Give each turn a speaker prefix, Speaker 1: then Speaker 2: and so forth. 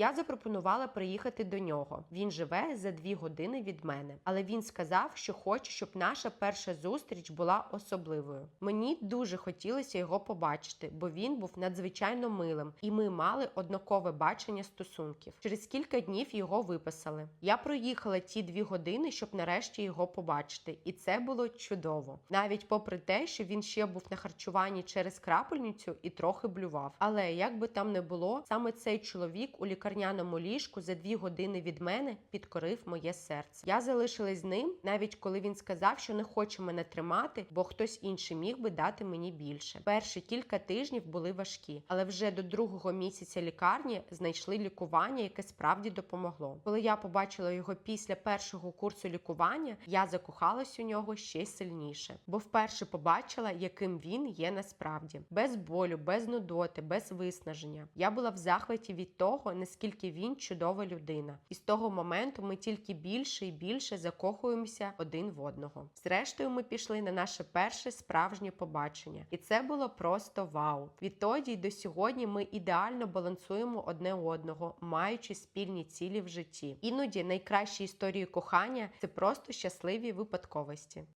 Speaker 1: Я запропонувала приїхати до нього. Він живе за дві години від мене, але він сказав, що хоче, щоб наша перша зустріч була особливою. Мені дуже хотілося його побачити, бо він був надзвичайно милим, і ми мали однакове бачення стосунків. Через кілька днів його виписали. Я проїхала ті дві години, щоб нарешті його побачити, і це було чудово. Навіть попри те, що він ще був на харчуванні через крапельницю і трохи блював. Але як би там не було, саме цей чоловік у лікарняному ліжку за дві години від мене підкорив моє серце. Я залишилась з ним, навіть коли він сказав, що не хоче мене тримати, бо хтось інший міг би дати мені більше. Перші кілька тижнів були важкі, але вже до другого місяця лікарні знайшли лікування, яке справді допомогло. Коли я побачила його після першого курсу лікування, я закохалась у нього ще сильніше, бо вперше побачила, яким він є насправді, без болю, без нудоти, без виснаження. Я була в захваті від того, наскільки він чудова людина, і з того моменту ми тільки більше і більше закохуємося один в одного. Зрештою, ми пішли на наше перше справжнє побачення, і це було просто вау. Відтоді й до сьогодні ми ідеально балансуємо одне одного, маючи спільні цілі в житті. Іноді найкращі історії кохання це просто щасливі випадковості.